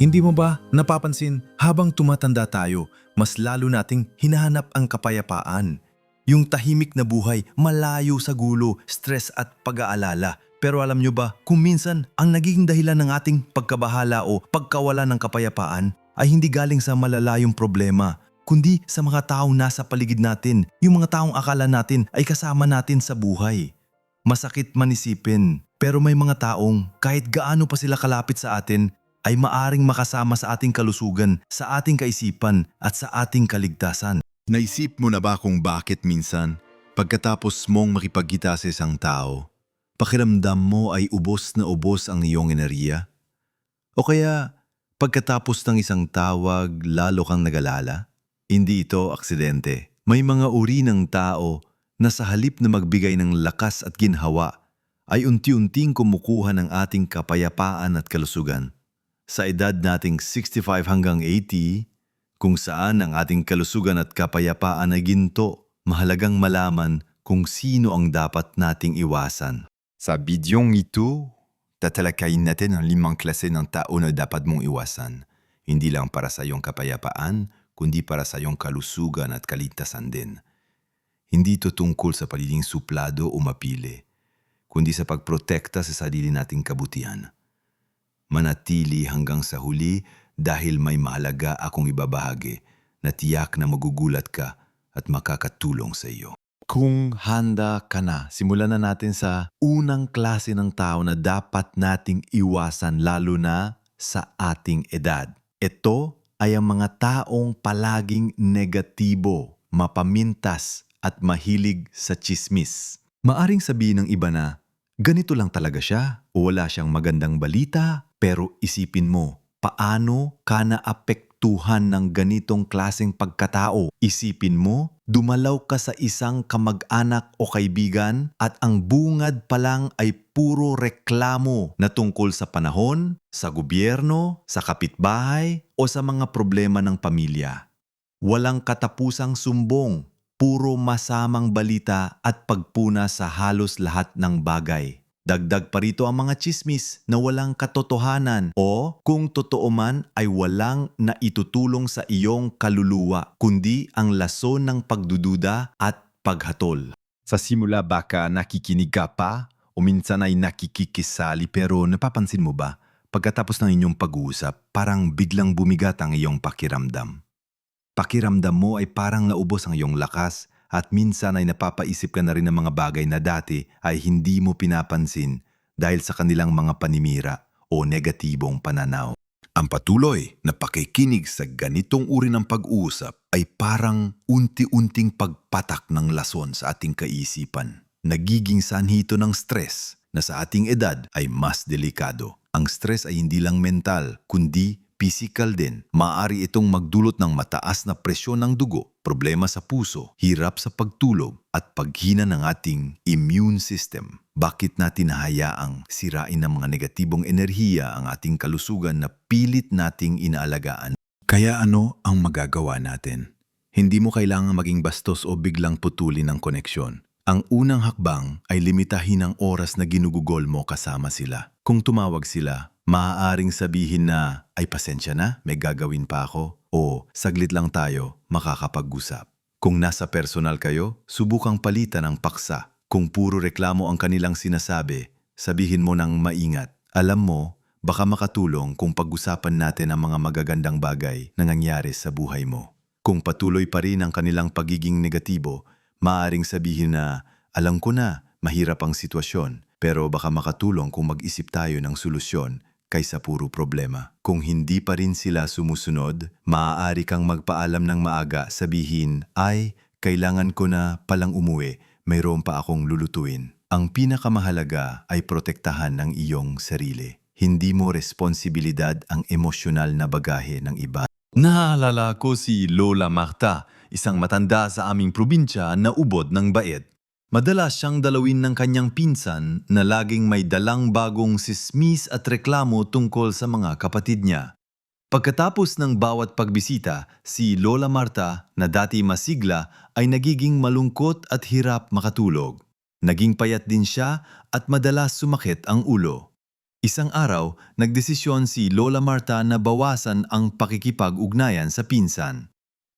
Hindi mo ba napapansin habang tumatanda tayo, mas lalo nating hinahanap ang kapayapaan? Yung tahimik na buhay, malayo sa gulo, stress at pag-aalala. Pero alam nyo ba, kung minsan ang nagiging dahilan ng ating pagkabahala o pagkawala ng kapayapaan ay hindi galing sa malalayong problema, kundi sa mga taong nasa paligid natin, yung mga taong akala natin ay kasama natin sa buhay. Masakit man isipin, pero may mga taong kahit gaano pa sila kalapit sa atin, ay maaring makasama sa ating kalusugan, sa ating kaisipan at sa ating kaligtasan. Naisip mo na ba kung bakit minsan, pagkatapos mong makipagkita sa isang tao, pakiramdam mo ay ubos na ubos ang iyong enerhiya? O kaya, pagkatapos ng isang tawag, lalo kang nagalala? Hindi ito aksidente. May mga uri ng tao na sa halip na magbigay ng lakas at ginhawa, ay unti-unting kumukuha ng ating kapayapaan at kalusugan. Sa edad nating 65 hanggang 80, kung saan ang ating kalusugan at kapayapaan ay ginto, mahalagang malaman kung sino ang dapat nating iwasan. Sa bidyong ito, tatalakayin natin ang limang klase ng tao na dapat mong iwasan. Hindi lang para sa iyong kapayapaan, kundi para sa iyong kalusugan at kaligtasan din. Hindi ito tungkol sa pagiging suplado o mapili, kundi sa pagprotekta sa sarili nating kabutihan. Manatili hanggang sa huli dahil may mahalaga akong ibabahagi na tiyak na magugulat ka at makakatulong sa iyo. Kung handa ka na, simulan na natin sa unang klase ng tao na dapat nating iwasan lalo na sa ating edad. Ito ay ang mga taong palaging negatibo, mapamintas at mahilig sa chismis. Maaring sabihin ng iba na, ganito lang talaga siya o wala siyang magandang balita, pero isipin mo, paano ka naapektuhan ng ganitong klaseng pagkatao? Isipin mo, dumalaw ka sa isang kamag-anak o kaibigan at ang bungad pa lang ay puro reklamo na tungkol sa panahon, sa gobyerno, sa kapitbahay o sa mga problema ng pamilya. Walang katapusang sumbong, puro masamang balita at pagpuna sa halos lahat ng bagay. Dagdag pa rito ang mga chismis na walang katotohanan o kung totoo man ay walang naitutulong sa iyong kaluluwa kundi ang lason ng pagdududa at paghatol. Sa simula baka nakikinig ka pa o minsan ay nakikikisali pero napapansin mo ba pagkatapos ng inyong pag-uusap parang biglang bumigat ang iyong pakiramdam. Pakiramdam mo ay parang naubos ang iyong lakas at minsan ay napapaisip ka na rin ng mga bagay na dati ay hindi mo pinapansin dahil sa kanilang mga panimira o negatibong pananaw. Ang patuloy na pakikinig sa ganitong uri ng pag-uusap ay parang unti-unting pagpatak ng lason sa ating kaisipan. Nagiging sanhi ito ng stress na sa ating edad ay mas delikado. Ang stress ay hindi lang mental, kundi physical din. Maaari itong magdulot ng mataas na presyon ng dugo, problema sa puso, hirap sa pagtulog, at paghina ng ating immune system. Bakit natin hayaang sirain ng mga negatibong enerhiya ang ating kalusugan na pilit nating inaalagaan? Kaya ano ang magagawa natin? Hindi mo kailangang maging bastos o biglang putulin ang koneksyon. Ang unang hakbang ay limitahin ang oras na ginugugol mo kasama sila. Kung tumawag sila, maaaring sabihin na, ay pasensya na, may gagawin pa ako. O, saglit lang tayo, makakapag-usap. Kung nasa personal kayo, subukang palitan ang paksa. Kung puro reklamo ang kanilang sinasabi, sabihin mo ng maingat. Alam mo, baka makatulong kung pag-usapan natin ang mga magagandang bagay na nangyari sa buhay mo. Kung patuloy pa rin ang kanilang pagiging negatibo, maaring sabihin na, alam ko na, mahirap ang sitwasyon, pero baka makatulong kung mag-isip tayo ng solusyon kaysa puro problema. Kung hindi pa rin sila sumusunod, maaari kang magpaalam ng maaga sabihin, ay, kailangan ko na palang umuwi, mayroon pa akong lulutuin. Ang pinakamahalaga ay protektahan ng iyong sarili. Hindi mo responsibilidad ang emosyonal na bagahe ng iba. Naalala ko si Lola Marta, isang matanda sa aming probinsya na ubod ng bait. Madalas siyang dalawin ng kanyang pinsan na laging may dalang bagong sismis at reklamo tungkol sa mga kapatid niya. Pagkatapos ng bawat pagbisita, si Lola Marta na dati masigla ay nagiging malungkot at hirap makatulog. Naging payat din siya at madalas sumakit ang ulo. Isang araw, nagdesisyon si Lola Marta na bawasan ang pakikipag-ugnayan sa pinsan.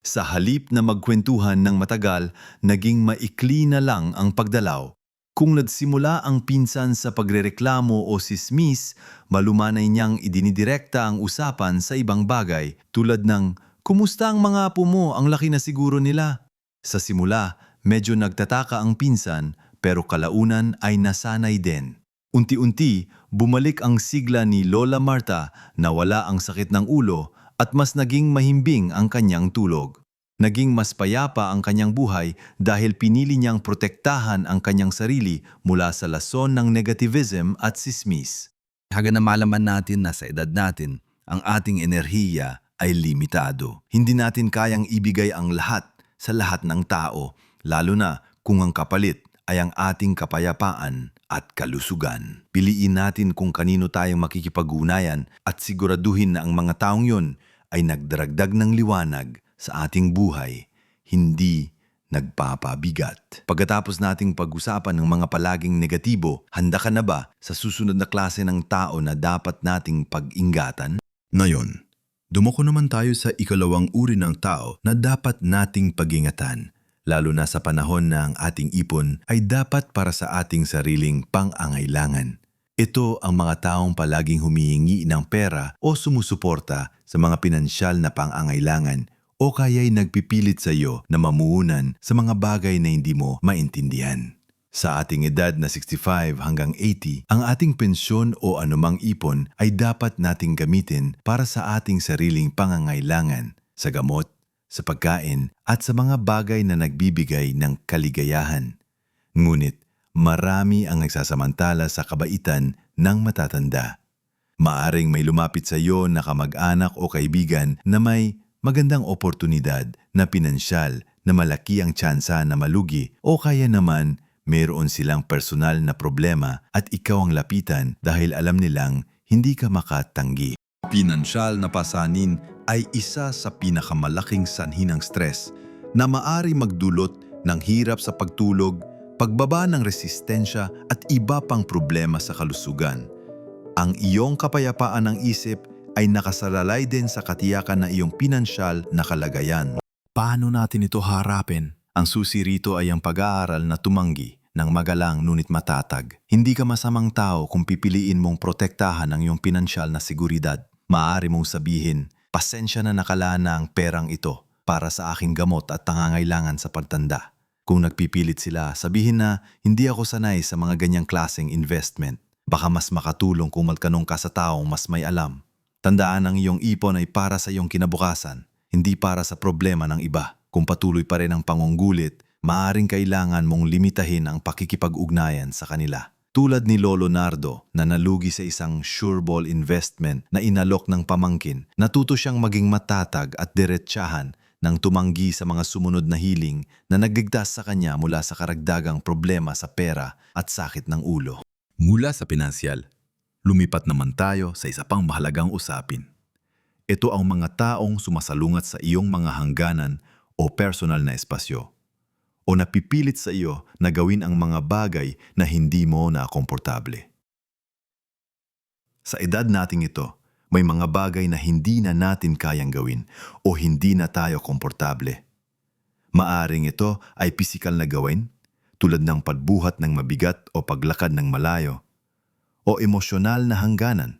Sa halip na magkwentuhan ng matagal, naging maikli na lang ang pagdalaw. Kung nagsimula ang pinsan sa pagrereklamo o sismis, malumanay niyang idinidirekta ang usapan sa ibang bagay tulad ng, Kumusta ang mga apo mo? Ang laki na siguro nila. Sa simula, medyo nagtataka ang pinsan pero kalaunan ay nasanay din. Unti-unti, bumalik ang sigla ni Lola Marta na wala ang sakit ng ulo at mas naging mahimbing ang kanyang tulog. Naging mas payapa ang kanyang buhay dahil pinili niyang protektahan ang kanyang sarili mula sa lason ng negativism at sismis. Haga na malaman natin na sa edad natin, ang ating enerhiya ay limitado. Hindi natin kayang ibigay ang lahat sa lahat ng tao, lalo na kung ang kapalit ay ang ating kapayapaan at kalusugan. Piliin natin kung kanino tayong makikipag-unayan at siguraduhin na ang mga taong yon ay nagdaragdag ng liwanag sa ating buhay, hindi nagpapabigat. Pagkatapos nating pag-usapan ng mga palaging negatibo, handa ka na ba sa susunod na klase ng tao na dapat nating pag-ingatan? Ngayon, dumako naman tayo sa ikalawang uri ng tao na dapat nating pag-ingatan, lalo na sa panahon na ang ating ipon ay dapat para sa ating sariling pang-angailangan. Ito ang mga taong palaging humihingi ng pera o sumusuporta sa mga pinansyal na pang-angailangan o kaya'y nagpipilit sa iyo na mamuhunan sa mga bagay na hindi mo maintindihan. Sa ating edad na 65 hanggang 80, ang ating pensyon o anumang ipon ay dapat nating gamitin para sa ating sariling pangangailangan, sa gamot, sa pagkain at sa mga bagay na nagbibigay ng kaligayahan. Ngunit marami ang nagsasamantala sa kabaitan ng matatanda. Maaring may lumapit sa iyo na kamag-anak o kaibigan na may magandang oportunidad na pinansyal na malaki ang tsansa na malugi o kaya naman mayroon silang personal na problema at ikaw ang lapitan dahil alam nilang hindi ka makatanggi. Pinansyal na pasanin ay isa sa pinakamalaking sanhi ng stress na maari magdulot ng hirap sa pagtulog, pagbaba ng resistensya at iba pang problema sa kalusugan. Ang iyong kapayapaan ng isip ay nakasalalay din sa katiyakan ng iyong pinansyal na kalagayan. Paano natin ito harapin? Ang susi rito ay ang pag-aaral na tumanggi ng magalang ngunit matatag. Hindi ka masamang tao kung pipiliin mong protektahan ang iyong pinansyal na seguridad. Maaari mong sabihin, pasensya na nakalaan na ang perang ito para sa aking gamot at pangangailangan sa pagtanda. Kung nagpipilit sila, sabihin na hindi ako sanay sa mga ganyang klaseng investment. Baka mas makatulong kung magkanong ka sa taong mas may alam. Tandaan ang iyong ipon ay para sa iyong kinabukasan, hindi para sa problema ng iba. Kung patuloy pa rin ang pangunggulit, maaring kailangan mong limitahin ang pakikipag-ugnayan sa kanila. Tulad ni Lolo Nardo na nalugi sa isang sureball investment na inalok ng pamangkin, natuto siyang maging matatag at diretsahan nang tumanggi sa mga sumunod na hiling na nagligtas sa kanya mula sa karagdagang problema sa pera at sakit ng ulo. Mula sa pinansyal, lumipat naman tayo sa isa pang mahalagang usapin. Ito ang mga taong sumasalungat sa iyong mga hangganan o personal na espasyo o napipilit sa iyo na gawin ang mga bagay na hindi mo na komportable. Sa edad nating ito, may mga bagay na hindi na natin kayang gawin o hindi na tayo komportable. Maaring ito ay pisikal na gawin, tulad ng pagbuhat ng mabigat o paglakad ng malayo, o emosyonal na hangganan,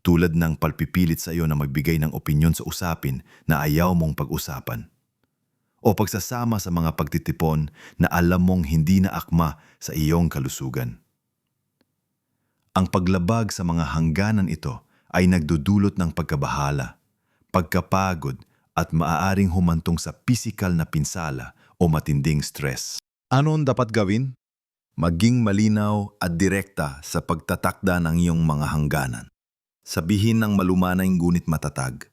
tulad ng palpipilit sa iyo na magbigay ng opinyon sa usapin na ayaw mong pag-usapan o pagsasama sa mga pagtitipon na alam mong hindi na akma sa iyong kalusugan. Ang paglabag sa mga hangganan ito ay nagdudulot ng pagkabahala, pagkapagod at maaaring humantong sa pisikal na pinsala o matinding stress. Ano ang dapat gawin? Maging malinaw at direkta sa pagtatakda ng iyong mga hangganan. Sabihin ng malumanay ngunit matatag.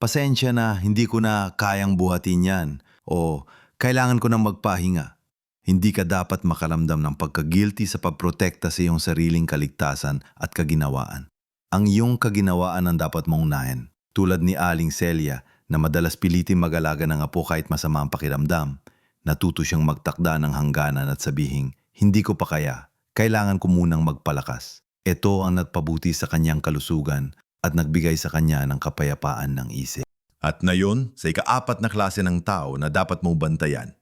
Pasensya na, hindi ko na kayang buhatin yan o kailangan ko nang magpahinga. Hindi ka dapat makalamdam ng pagkagilty sa pagprotekta sa iyong sariling kaligtasan at kaginawaan. Ang iyong kaginawaan ang dapat mong unahin. Tulad ni Aling Celia na madalas pilitin mag-alaga ng apo kahit masama ang pakiramdam, natuto siyang magtakda ng hangganan at sabihin, hindi ko pa kaya, kailangan ko munang magpalakas. Ito ang nagpabuti sa kanyang kalusugan at nagbigay sa kanya ng kapayapaan ng isip. At na yun, sa ikaapat na klase ng tao na dapat mo bantayan,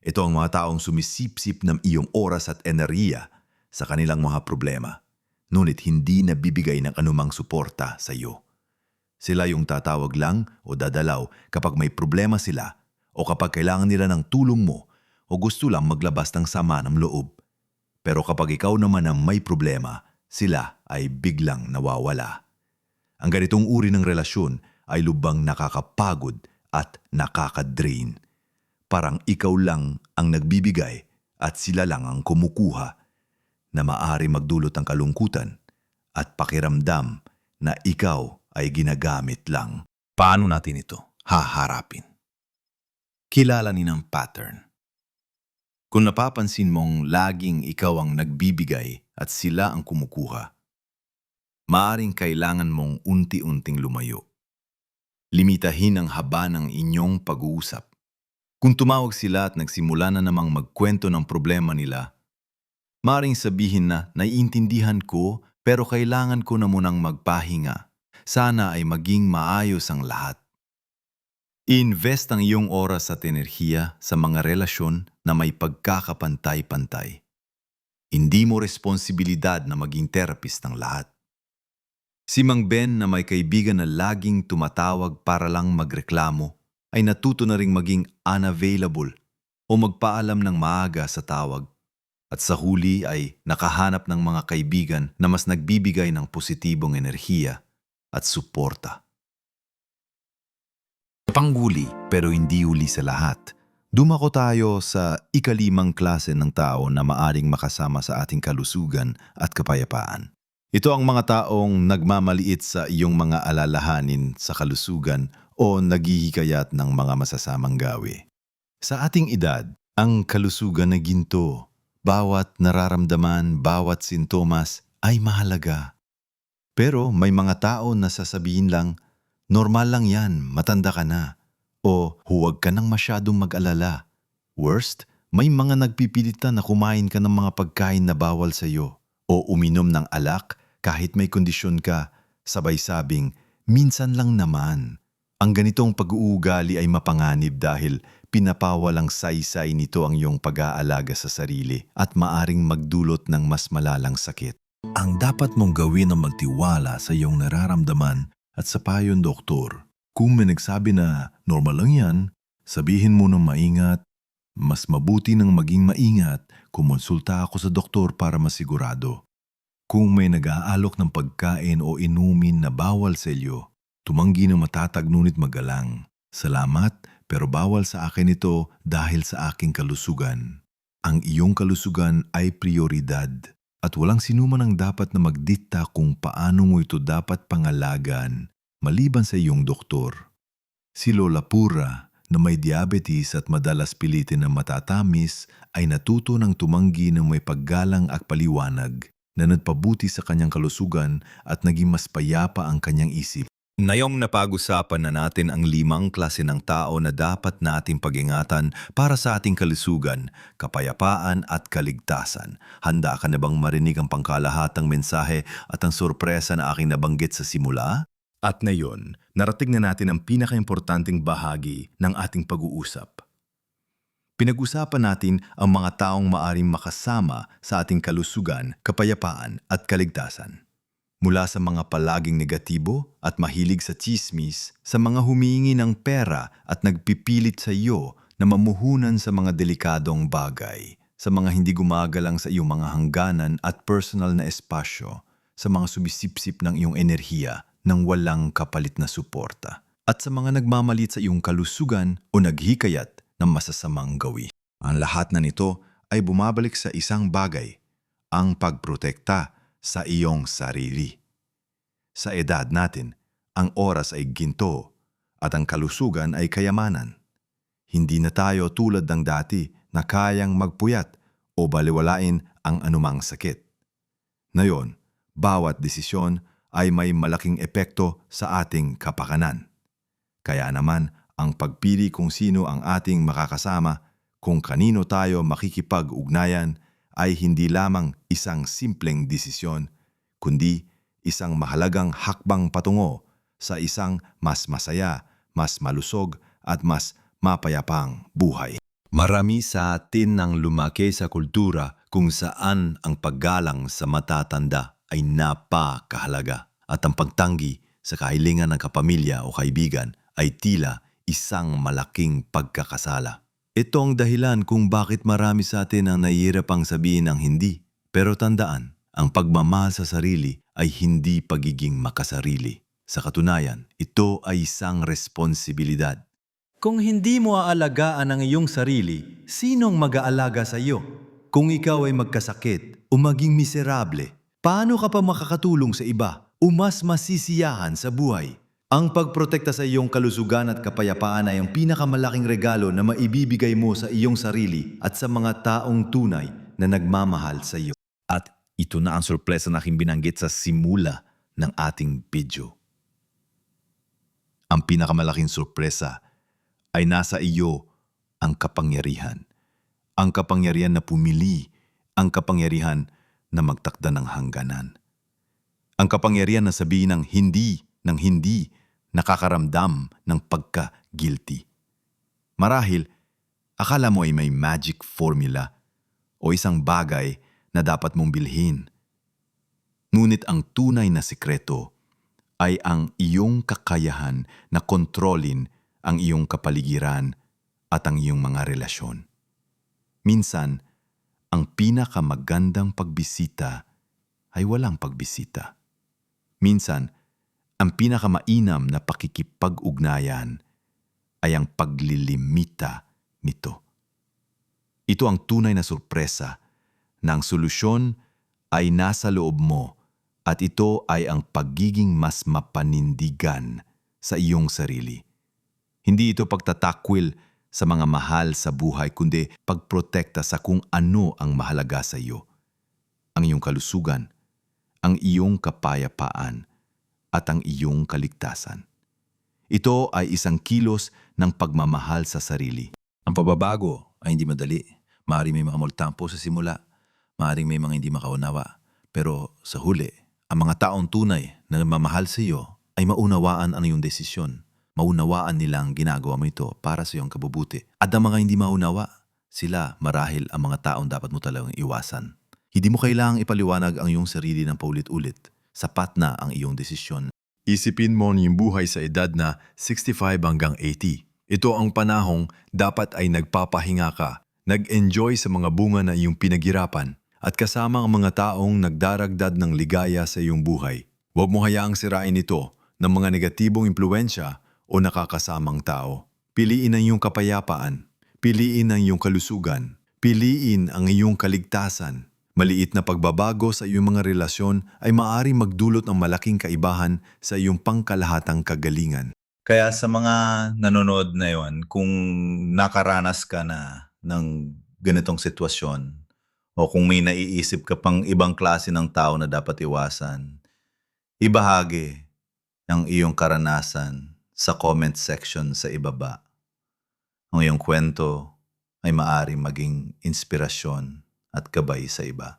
ito ang mga taong sumisipsip ng iyong oras at enerhiya sa kanilang mga problema, ngunit hindi nabibigay ng anumang suporta sa iyo. Sila yung tatawag lang o dadalaw kapag may problema sila o kapag kailangan nila ng tulong mo o gusto lang maglabas ng sama ng loob. Pero kapag ikaw naman ang may problema, sila ay biglang nawawala. Ang ganitong uri ng relasyon ay lubang nakakapagod at nakakadrain. Parang ikaw lang ang nagbibigay at sila lang ang kumukuha na maari magdulot ng kalungkutan at pakiramdam na ikaw ay ginagamit lang. Paano natin ito haharapin? Kilala ni ng pattern. Kung napapansin mong laging ikaw ang nagbibigay at sila ang kumukuha, maaring kailangan mong unti-unting lumayo. Limitahin ang haba ng inyong pag-uusap. Kung tumawag sila at nagsimula na namang magkwento ng problema nila, maaring sabihin na naiintindihan ko pero kailangan ko na munang magpahinga. Sana ay maging maayos ang lahat. I-invest ang iyong oras at enerhiya sa mga relasyon na may pagkakapantay-pantay. Hindi mo responsibilidad na maging therapist ng lahat. Si Mang Ben na may kaibigan na laging tumatawag para lang magreklamo ay natuto na ring maging unavailable o magpaalam ng maaga sa tawag. At sa huli ay nakahanap ng mga kaibigan na mas nagbibigay ng positibong enerhiya at suporta. Pangguli pero hindi uli sa lahat. Dumako tayo sa ikalimang klase ng tao na maaring makasama sa ating kalusugan at kapayapaan. Ito ang mga taong nagmamaliit sa iyong mga alalahanin sa kalusugan o naghihikayat ng mga masasamang gawi. Sa ating edad, ang kalusugan na ginto, bawat nararamdaman, bawat sintomas ay mahalaga. Pero may mga tao na sasabihin lang, normal lang yan, matanda ka na. O huwag ka nang masyadong mag-alala. Worst, may mga nagpipilitan na kumain ka ng mga pagkain na bawal sa iyo. O uminom ng alak kahit may kondisyon ka, sabay sabing, minsan lang naman. Ang ganitong pag-uugali ay mapanganib dahil pinapawalang saysay nito ang iyong pag-aalaga sa sarili at maaring magdulot ng mas malalang sakit. Ang dapat mong gawin ang magtiwala sa iyong nararamdaman at sa payon doktor. Kung may nagsabi na normal lang yan, sabihin mo ng maingat, mas mabuti nang maging maingat, kumonsulta ako sa doktor para masigurado. Kung may nag-aalok ng pagkain o inumin na bawal sa iyo, tumanggi ng matatag ngunit magalang. Salamat pero bawal sa akin ito dahil sa aking kalusugan. Ang iyong kalusugan ay prioridad at walang sinuman ang dapat na magdikta kung paano mo ito dapat pangalagan maliban sa iyong doktor. Si Lola Pura na may diabetes at madalas pilitin na matatamis ay natuto ng tumanggi ng may paggalang at paliwanag na nagpabuti sa kanyang kalusugan at naging mas payapa ang kanyang isip. Ngayong napag-usapan na natin ang limang klase ng tao na dapat nating pag-ingatan para sa ating kalusugan, kapayapaan at kaligtasan. Handa ka na bang marinig ang pangkalahatang mensahe at ang sorpresa na aking nabanggit sa simula? At ngayon, narating na natin ang pinakaimportanteng bahagi ng ating pag-uusap. Pinag-usapan natin ang mga taong maaring makasama sa ating kalusugan, kapayapaan at kaligtasan. Mula sa mga palaging negatibo at mahilig sa chismis, sa mga humihingi ng pera at nagpipilit sa iyo na mamuhunan sa mga delikadong bagay, sa mga hindi gumagalang sa iyong mga hangganan at personal na espasyo, sa mga sumisipsip ng iyong enerhiya ng walang kapalit na suporta, at sa mga nagmamalit sa iyong kalusugan o naghikayat ng masasamang gawi. Ang lahat na nito ay bumabalik sa isang bagay, ang pagprotekta sa iyong sarili. Sa edad natin, ang oras ay ginto at ang kalusugan ay kayamanan. Hindi na tayo tulad ng dati na kayang magpuyat o baliwalain ang anumang sakit. Ngayon, bawat desisyon ay may malaking epekto sa ating kapakanan. Kaya naman, ang pagpili kung sino ang ating makakasama, kung kanino tayo makikipag-ugnayan, ay hindi lamang isang simpleng desisyon, kundi isang mahalagang hakbang patungo sa isang mas masaya, mas malusog at mas mapayapang buhay. Marami sa atin ang lumaki sa kultura kung saan ang paggalang sa matatanda ay napakahalaga at ang pagtanggi sa kahilingan ng kapamilya o kaibigan ay tila isang malaking pagkakasala. Ito ang dahilan kung bakit marami sa atin ang nahihirapang sabihin ng hindi. Pero tandaan, ang pagmamahal sa sarili ay hindi pagiging makasarili. Sa katunayan, ito ay isang responsibilidad. Kung hindi mo aalagaan ang iyong sarili, sinong mag-aalaga sa iyo? Kung ikaw ay magkasakit o maging miserable, paano ka pa makakatulong sa iba o mas masisiyahan sa buhay? Ang pagprotekta sa iyong kalusugan at kapayapaan ay ang pinakamalaking regalo na maibibigay mo sa iyong sarili at sa mga taong tunay na nagmamahal sa iyo. At ito na ang sorpresa na aking binanggit sa simula ng ating video. Ang pinakamalaking sorpresa ay nasa iyo ang kapangyarihan. Ang kapangyarihan na pumili, ang kapangyarihan na magtakda ng hangganan. Ang kapangyarihan na sabihin ng hindi, ng hindi, nakakaramdam ng pagka-guilty. Marahil, akala mo ay may magic formula o isang bagay na dapat mong bilhin. Ngunit ang tunay na sikreto ay ang iyong kakayahan na kontrolin ang iyong kapaligiran at ang iyong mga relasyon. Minsan, ang pinakamagandang pagbisita ay walang pagbisita. Minsan, ang pinakamainam na pakikipag-ugnayan ay ang paglilimita nito. Ito ang tunay na sorpresa na ang solusyon ay nasa loob mo at ito ay ang pagiging mas mapanindigan sa iyong sarili. Hindi ito pagtatakwil sa mga mahal sa buhay kundi pagprotekta sa kung ano ang mahalaga sa iyo. Ang iyong kalusugan, ang iyong kapayapaan, at ang iyong kaligtasan. Ito ay isang kilos ng pagmamahal sa sarili. Ang pababago ay hindi madali. Maaring may mga multampo sa simula. Maaring may mga hindi makaunawa. Pero sa huli, ang mga taong tunay na mamahal sa iyo ay maunawaan ang iyong desisyon. Maunawaan nilang ginagawa mo ito para sa iyong kabubuti. At ang mga hindi maunawa, sila marahil ang mga taong dapat mo talagang iwasan. Hindi mo kailangang ipaliwanag ang iyong sarili ng paulit-ulit. Sapat na ang iyong desisyon. Isipin mo yung buhay sa edad na 65 hanggang 80. Ito ang panahong dapat ay nagpapahinga ka, nag-enjoy sa mga bunga na iyong pinaghirapan, at kasama ang mga taong nagdaragdad ng ligaya sa iyong buhay. Huwag mo hayaang sirain ito ng mga negatibong impluensya o nakakasamang tao. Piliin ang iyong kapayapaan. Piliin ang iyong kalusugan. Piliin ang iyong kaligtasan. Maliit na pagbabago sa iyong mga relasyon ay maari magdulot ng malaking kaibahan sa iyong pangkalahatang kagalingan. Kaya sa mga nanonood na yon, kung nakaranas ka na ng ganitong sitwasyon o kung may naiisip ka pang ibang klase ng tao na dapat iwasan, ibahagi ang iyong karanasan sa comment section sa ibaba. Ang iyong kwento ay maari maging inspirasyon at gabay sa iba.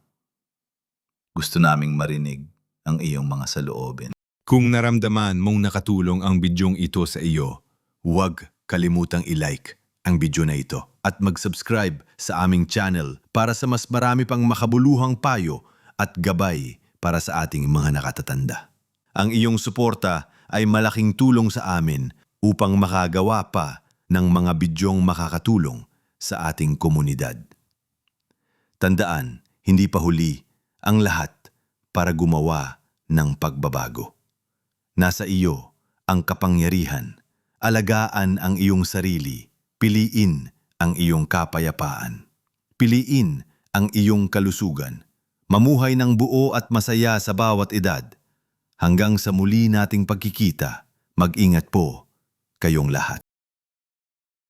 Gusto naming marinig ang iyong mga saloobin. Kung naramdaman mong nakatulong ang bidyong ito sa iyo, huwag kalimutang i-like ang video na ito at mag-subscribe sa aming channel para sa mas marami pang makabuluhang payo at gabay para sa ating mga nakatatanda. Ang iyong suporta ay malaking tulong sa amin upang makagawa pa ng mga bidyong makakatulong sa ating komunidad. Tandaan, hindi pa huli ang lahat para gumawa ng pagbabago. Nasa iyo ang kapangyarihan. Alagaan ang iyong sarili. Piliin ang iyong kapayapaan. Piliin ang iyong kalusugan. Mamuhay ng buo at masaya sa bawat edad. Hanggang sa muli nating pagkikita, mag-ingat po kayong lahat.